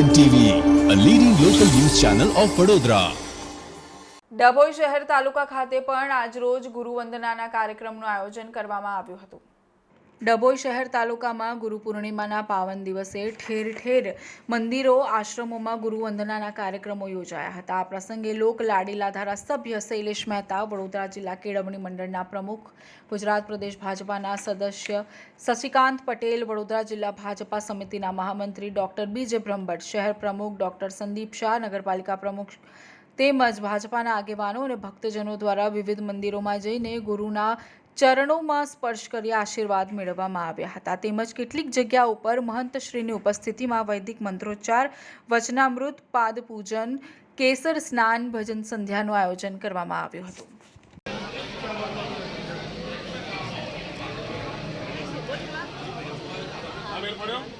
N TV a leading local news channel of Vadodara Dabhoi શહેર તાલુકા ખાતે પણ આજરોજ ગુરુવંદનાના કાર્યક્રમનું આયોજન કરવામાં આવ્યું હતું. ડભોઈ શહેર તાલુકામાં ગુરુ પૂર્ણિમાના પાવન દિવસે ઠેર ઠેર મંદિરો, આશ્રમોમાં ગુરુવંદનાના કાર્યક્રમો યોજાયા હતા. આ પ્રસંગે લોક લાડીલા ધારાસભ્ય શૈલેષ મહેતા, વડોદરા જિલ્લા કેળવણી મંડળના પ્રમુખ, ગુજરાત પ્રદેશ ભાજપાના સદસ્ય શશિકાંત પટેલ, વડોદરા જિલ્લા ભાજપા સમિતિના મહામંત્રી ડોક્ટર બીજે બ્રહ્મભટ્ટ, શહેર પ્રમુખ ડોક્ટર સંદીપ શાહ, નગરપાલિકા પ્રમુખ તેમજ ભાજપાના આગેવાનો અને ભક્તજનો દ્વારા વિવિધ મંદિરોમાં જઈને ગુરુના ચરણોમાં સ્પર્શ કરી આશીર્વાદ મેળવવામાં આવ્યા હતા. તેમજ કેટલીક જગ્યા ઉપર મહંતશ્રીની ઉપસ્થિતિમાં વૈદિક મંત્રોચ્ચાર, વચનામૃત, પાદ પૂજન, કેસર સ્નાન, ભજન સંધ્યાનું આયોજન કરવામાં આવ્યું હતું. અને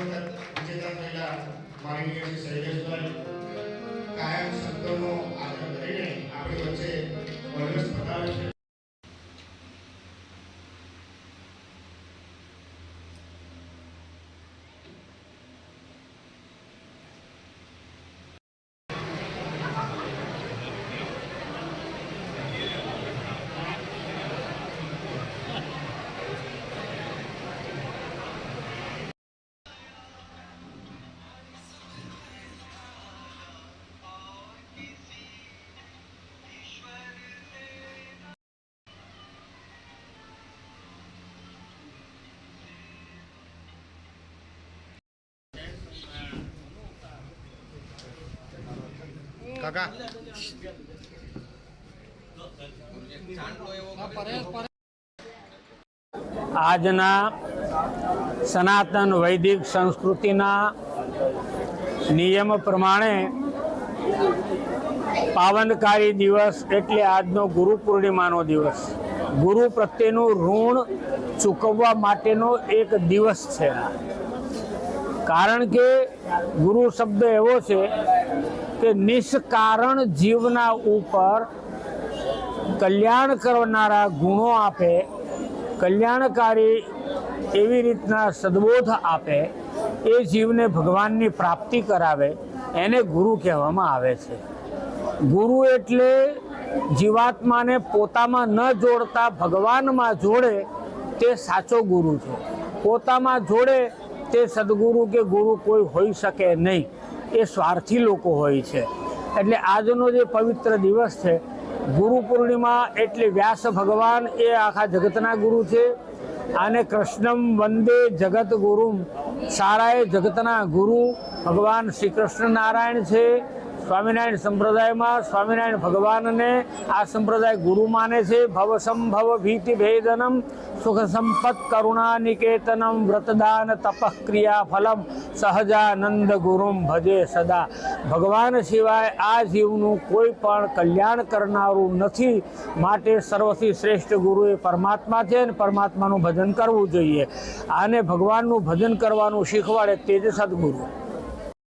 વખત વિજેતા થયેલા માનનીય શ્રી શૈલેષભાઈ કાયમ શબ્દોનો આદર કરીને આપણી વચ્ચે વરસ પતાવે છે. કાકા. આજના સનાતન વૈદિક સંસ્કૃતિના નિયમ પ્રમાણે પાવનકારી દિવસ એટલે આજનો ગુરુ પૂર્ણિમાનો દિવસ. ગુરુ પ્રત્યેનું ઋણ ચૂકવવા માટેનો એક દિવસ છે. કારણ કે ગુરુ શબ્દ એવો છે કે નિષ્કારણ જીવના ઉપર કલ્યાણ કરનારા ગુણો આપે, કલ્યાણકારી એવી રીતના સદબોધ આપે, એ જીવને ભગવાનની પ્રાપ્તિ કરાવે, એને ગુરુ કહેવામાં આવે છે. ગુરુ એટલે જીવાત્માને પોતામાં ન જોડતા ભગવાનમાં જોડે તે સાચો ગુરુ છે. પોતામાં જોડે તે સદગુરુ કે ગુરુ કોઈ હોઈ શકે નહીં. એ સ્વાર્થી લોકો હોય છે. એટલે આજનો જે પવિત્ર દિવસ છે, ગુરુ પૂર્ણિમા એટલે વ્યાસ ભગવાન એ આખા જગતના ગુરુ છે. અને કૃષ્ણમ વંદે જગત ગુરુ સારાએ જગતના ગુરુ ભગવાન શ્રી કૃષ્ણ નારાયણ છે. સ્વામિનારાયણ સંપ્રદાયમાં સ્વામિનારાયણ ભગવાનને આ સંપ્રદાય ગુરુ માને છે. ભવ સંભવ ભીતિ ભેદનમ સુખ સંપત કરુણા નિકેતનમ વ્રતદાન તપક્રિયા ફલમ સહજાનંદ ગુરુમ ભજે સદા. ભગવાન સિવાય આ જીવનું કોઈ પણ કલ્યાણ કરનારું નથી. માટે સર્વથી શ્રેષ્ઠ ગુરુ એ પરમાત્મા છે અને પરમાત્માનું ભજન કરવું જોઈએ. આને ભગવાનનું ભજન કરવાનું શીખવાડે તે જ સદગુરુ.